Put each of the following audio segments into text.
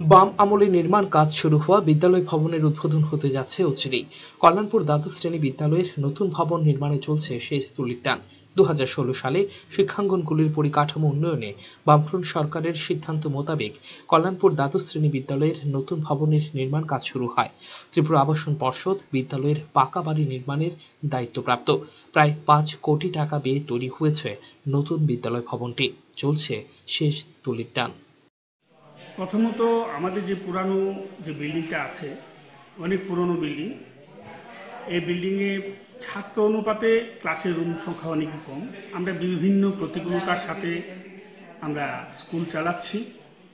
বাম আমলে নির্মাণ কাজ শুরু হওয়া বিদ্যালয় ভবনের উদ্বোধন হতে যাচ্ছে অচিরেই কল্যাণপুর দ্বাদশ শ্রেণি বিদ্যালয়ের নতুন ভবন নির্মাণে চলছে শেষ তুলির টান দু হাজার ষোলো সালে শিক্ষাঙ্গনগুলির পরিকাঠামো উন্নয়নে বামফ্রন্ট সরকারের সিদ্ধান্ত মোতাবেক কল্যাণপুর দ্বাদশ শ্রেণি বিদ্যালয়ের নতুন ভবনের নির্মাণ কাজ শুরু হয়। ত্রিপুরা আবাসন পর্ষদ বিদ্যালয়ের পাকা বাড়ি নির্মাণের দায়িত্বপ্রাপ্ত প্রায় পাঁচ কোটি টাকা ব্যয়ে তৈরি হয়েছে নতুন বিদ্যালয় ভবনটি। চলছে শেষ তুলির টান প্রথমত আমাদের যে পুরানো যে বিল্ডিংটা আছে, অনেক পুরনো বিল্ডিং, এই বিল্ডিংয়ে ছাত্র অনুপাতে ক্লাসের রুম সংখ্যা অনেকই কম। আমরা বিভিন্ন প্রতিকূলতার সাথে আমরা স্কুল চালাচ্ছি।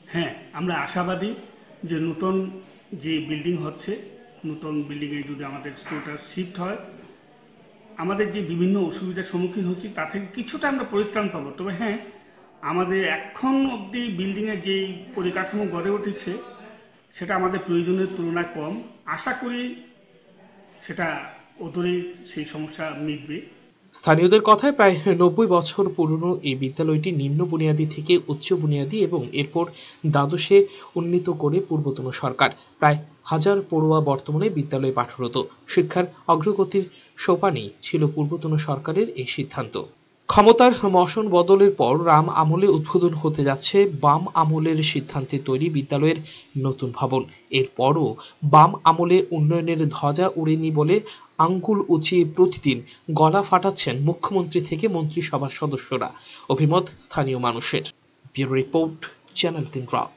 হ্যাঁ আমরা আশাবাদী যে নতুন যে বিল্ডিং হচ্ছে, নতুন বিল্ডিংয়ে যদি আমাদের স্কুলটা শিফট হয়, আমাদের যে বিভিন্ন অসুবিধার সম্মুখীন হচ্ছি, তা থেকে কিছুটা আমরা পরিত্রাণ পাবো। তবে হ্যাঁ আমাদের এখন অবধি বিল্ডিংয়ের যেই পরিকাঠামো গড়ে উঠেছে, সেটা আমাদের প্রয়োজনের তুলনায় কম। আশা করি সেটা অদূরেই সেই সমস্যা মিটবে। স্থানীয়দের কথায় প্রায় নব্বই বছর পুরনো এই বিদ্যালয়টি নিম্ন বুনিয়াদী থেকে উচ্চ বুনিয়াদী এবং এরপর দ্বাদশে উন্নীত করে পূর্বতন সরকার। প্রায় হাজার পড়ুয়া বর্তমানে বিদ্যালয়ে পাঠরত। শিক্ষার অগ্রগতির সোপানেই ছিল পূর্বতন সরকারের এই সিদ্ধান্ত। ক্ষমতার মশন বদলের পর রাম আমলে উদ্বোধন হতে যাচ্ছে বাম আমলের সিদ্ধান্তে তৈরি বিদ্যালয়ের নতুন ভবন। এরপরও বাম আমলে উন্নয়নের ধ্বজা উড়েনি বলে আঙ্গুল উঁচিয়ে প্রতিদিন গলা ফাটাচ্ছেন মুখ্যমন্ত্রী থেকে মন্ত্রিসভার সদস্যরা। অভিমত স্থানীয় মানুষের। ব্যুরো রিপোর্ট, চ্যানেল তিন রাত।